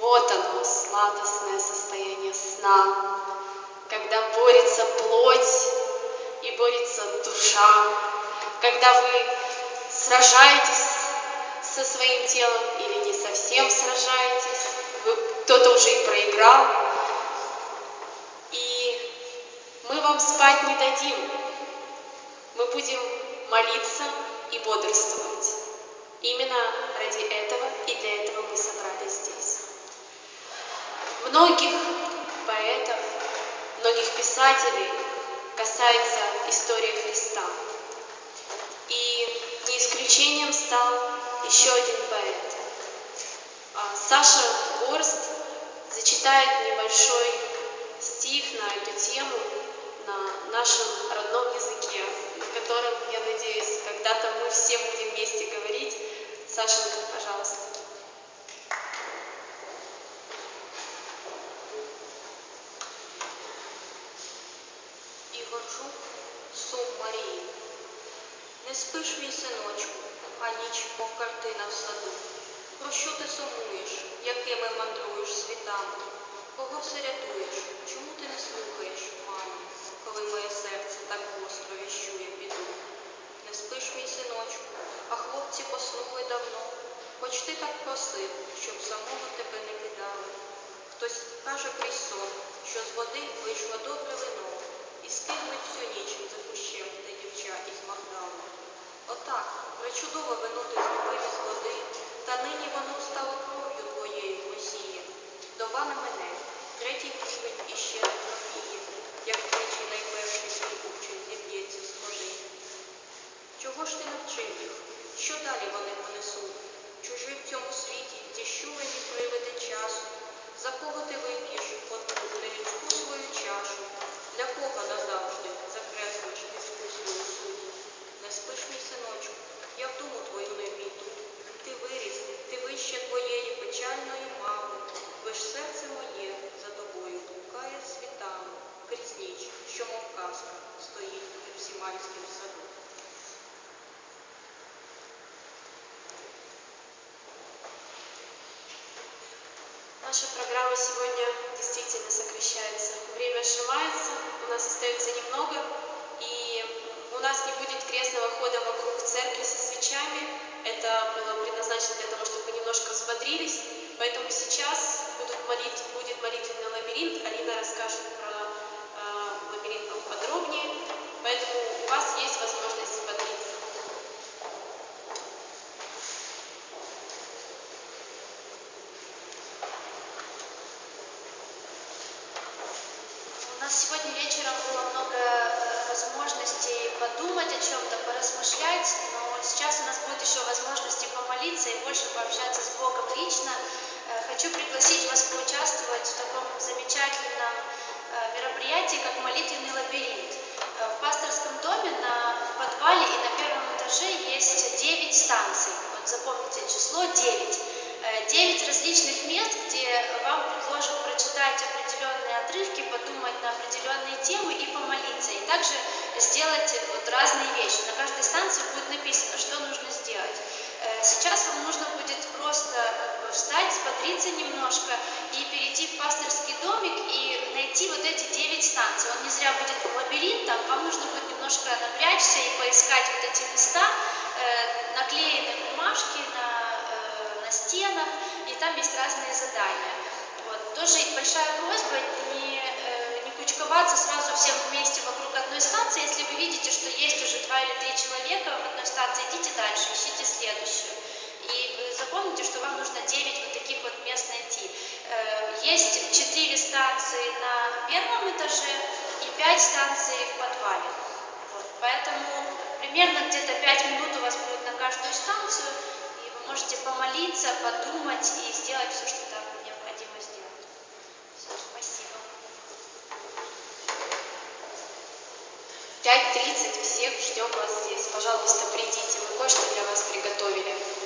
Вот оно, сладостное состояние сна, когда борется плоть и борется душа, когда вы сражаетесь со своим телом или не совсем сражаетесь, кто-то уже и проиграл, и мы вам спать не дадим, мы будем молиться и бодрствовать. Именно ради этого и для этого мы собрались здесь. Многих поэтов, многих писателей касается история Христа. И не исключением стал еще один поэт. А, Саша Горст зачитает небольшой стих на эту тему на нашем родном языке, на котором, я надеюсь, когда-то мы все будем вместе говорить. Сашенька, пожалуйста. Жук, сум Марії. Не спиш, мій синочку, а ніч, мов картина в саду. Про що ти сумуєш, якими мандруєш світами? Кого все рятуєш? Чому ти не слухаєш, мамі, коли моє серце так гостро віщує біду? Не спиш, мій синочку, а хлопці поснули давно, хоч ти так просив, щоб самого тебе не кидали. Хтось каже крізь сон, що з води вийшло добре вино, скинули всю ніч за кущем те дівча із Магдалу. Отак, причудове вино ти зробив із води, та нині воно стало кров'ю твоєю Месіє. Доба не мене, третій півень іще не трофіє, як тричі найперший свій учень зіб'ється з ножи. Чого ж ти навчив їх? Наша программа сегодня действительно сокращается. Время сжимается, у нас остается немного, и у нас не будет крестного хода вокруг церкви со свечами. Это было предназначено для того, чтобы немножко взбодрились. Поэтому сейчас будут молит, будет молитвенный лабиринт. Алина расскажет про э, лабиринт подробнее. Поэтому у вас есть возможность взбодриться. У нас сегодня вечером было много э, возможностей подумать о чем-то, поразмышлять, но сейчас у нас будет еще возможности помолиться и больше пообщаться с Богом лично. Э, Хочу пригласить вас поучаствовать в таком замечательном э, мероприятии, как молитвенный лабиринт. В пасторском доме на подвале и на первом этаже есть 9 станций. Вот запомните число 9. Э, 9 различных мест, где вам предложат прочитать определенные отрывки, подумать на определенные темы и помолиться. И также сделать вот разные вещи. На каждой станции будет написано, что нужно сделать. Э, Сейчас вам нужно будет просто встать, смотриться немножко и перейти в пасторский домик и найти вот эти 9 станций. Он не зря будет лабиринтом, вам нужно будет немножко напрячься и поискать вот эти места, э, наклеены бумажки на, э, на стенах, и там есть разные задания. Вот. Тоже большая просьба не, э, не кучковаться сразу всем вместе вокруг одной станции. Если вы видите, что есть уже два или три человека в одной станции, идите дальше, ищите следующую. И запомните, что вам нужно 9 вот таких вот мест найти. Э, Есть 4 станции на первом этаже и 5 станций в подвале. Вот. Поэтому примерно где-то 5 минут у вас будет на каждую станцию, можете помолиться, подумать и сделать все, что там необходимо сделать. Все, спасибо. 5.30 всех ждем вас здесь. Пожалуйста, придите, мы кое-что для вас приготовили.